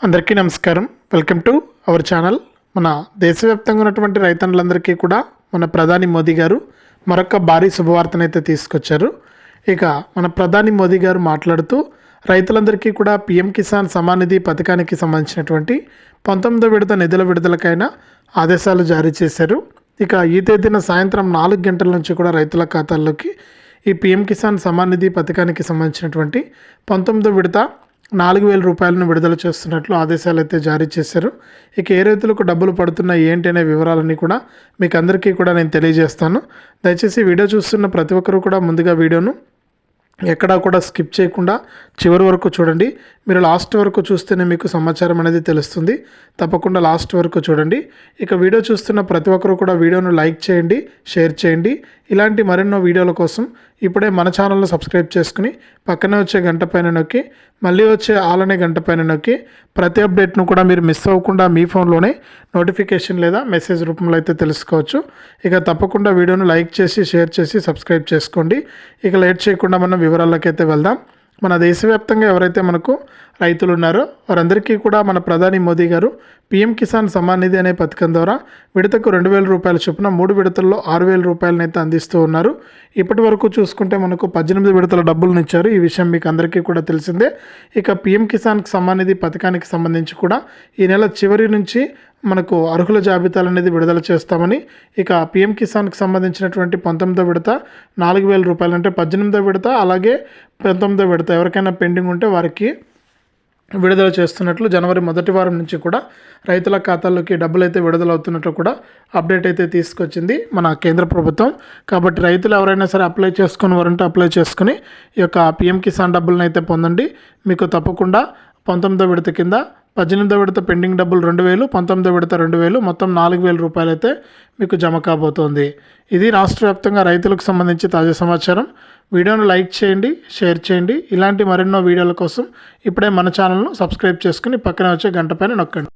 అందరికీ నమస్కారం. Welcome to our channel మన దేశవ్యాప్తంగా ఉన్నటువంటి రైతన్నులందరికీ కూడా మన ప్రధాని మోదీ గారు మరొక భారీ శుభవార్తనైతే తీసుకొచ్చారు. ఇక మన ప్రధాని మోదీ గారు మాట్లాడుతూ రైతులందరికీ కూడా పిఎం కిసాన్ సమానిధి పథకానికి సంబంధించినటువంటి పంతొమ్మిదో విడత నిధుల విడుదలకైనా ఆదేశాలు జారీ చేశారు. ఇక ఈ తేదీన సాయంత్రం నాలుగు గంటల నుంచి కూడా రైతుల ఖాతాల్లోకి ఈ పిఎం కిసాన్ సమాన్ నిధి పథకానికి సంబంధించినటువంటి పంతొమ్మిదో విడత నాలుగు వేల రూపాయలను విడుదల చేస్తున్నట్లు ఆదేశాలు అయితే జారీ చేశారు. ఇక ఏ రైతులకు డబ్బులు పడుతున్నాయి ఏంటి అనే వివరాలన్నీ కూడా మీకు అందరికీ కూడా నేను తెలియజేస్తాను. దయచేసి వీడియో చూస్తున్న ప్రతి ఒక్కరూ కూడా ముందుగా వీడియోను ఎక్కడా కూడా స్కిప్ చేయకుండా చివరి వరకు చూడండి. మీరు లాస్ట్ వరకు చూస్తేనే మీకు సమాచారం అనేది తెలుస్తుంది. తప్పకుండా లాస్ట్ వరకు చూడండి. ఇక వీడియో చూస్తున్న ప్రతి ఒక్కరు కూడా వీడియోను లైక్ చేయండి షేర్ చేయండి. ఇలాంటి మరెన్నో వీడియోల కోసం ఇప్పుడే మన ఛానల్ను సబ్స్క్రైబ్ చేసుకుని పక్కనే వచ్చే గంట పైన నొక్కి మళ్ళీ వచ్చే ఆలనే గంట పైన నొక్కి ప్రతి అప్డేట్ను కూడా మీరు మిస్ అవ్వకుండా మీ ఫోన్లోనే నోటిఫికేషన్ లేదా మెసేజ్ రూపంలో అయితే తెలుసుకోవచ్చు. ఇక తప్పకుండా వీడియోను లైక్ చేసి షేర్ చేసి సబ్స్క్రైబ్ చేసుకోండి. ఇక లేట్ చేయకుండా మనం వివరాలకైతే వెళ్దాం. మన దేశవ్యాప్తంగా ఎవరైతే మనకు రైతులు ఉన్నారో వారందరికీ కూడా మన ప్రధాని మోదీ గారు పీఎం కిసాన్ సమ్మాన్ నిధి అనే పథకం ద్వారా విడతకు రెండు వేల రూపాయల చొప్పున మూడు విడతల్లో ఆరు వేల రూపాయలనైతే అందిస్తూ ఉన్నారు. ఇప్పటి వరకు చూసుకుంటే మనకు పద్దెనిమిది విడతల డబ్బులను ఇచ్చారు. ఈ విషయం మీకు అందరికీ కూడా తెలిసిందే. ఇక పీఎం కిసాన్కి సమ్మాన్ నిధి పథకానికి సంబంధించి కూడా ఈ నెల చివరి నుంచి మనకు అర్హుల జాబితాలు అనేది విడుదల చేస్తామని ఇక పిఎం కిసాన్కి సంబంధించినటువంటి పంతొమ్మిదో విడత నాలుగు వేల రూపాయలు అంటే పద్దెనిమిదో విడత అలాగే పంతొమ్మిదో విడత ఎవరికైనా పెండింగ్ ఉంటే వారికి విడుదల చేస్తున్నట్లు జనవరి మొదటి వారం నుంచి కూడా రైతుల ఖాతాల్లోకి డబ్బులు అయితే విడుదలవుతున్నట్లు కూడా అప్డేట్ అయితే తీసుకొచ్చింది మన కేంద్ర ప్రభుత్వం. కాబట్టి రైతులు ఎవరైనా సరే అప్లై చేసుకుని వారంటే అప్లై చేసుకుని ఈ యొక్క పిఎం కిసాన్ డబ్బులను అయితే పొందండి. మీకు తప్పకుండా పంతొమ్మిదో విడత కింద పద్దెనిమిదో విడత పెండింగ్ డబ్బులు రెండు వేలు పంతొమ్మిదో విడత రెండు వేలు మొత్తం నాలుగు వేల రూపాయలు అయితే మీకు జమ కాబోతోంది. ఇది రాష్ట్ర వ్యాప్తంగా రైతులకు సంబంధించి తాజా సమాచారం. వీడియోను లైక్ చేయండి షేర్ చేయండి. ఇలాంటి మరెన్నో వీడియోల కోసం ఇప్పుడే మన ఛానల్ను సబ్స్క్రైబ్ చేసుకుని పక్కనే వచ్చే గంట పైన నొక్కండి.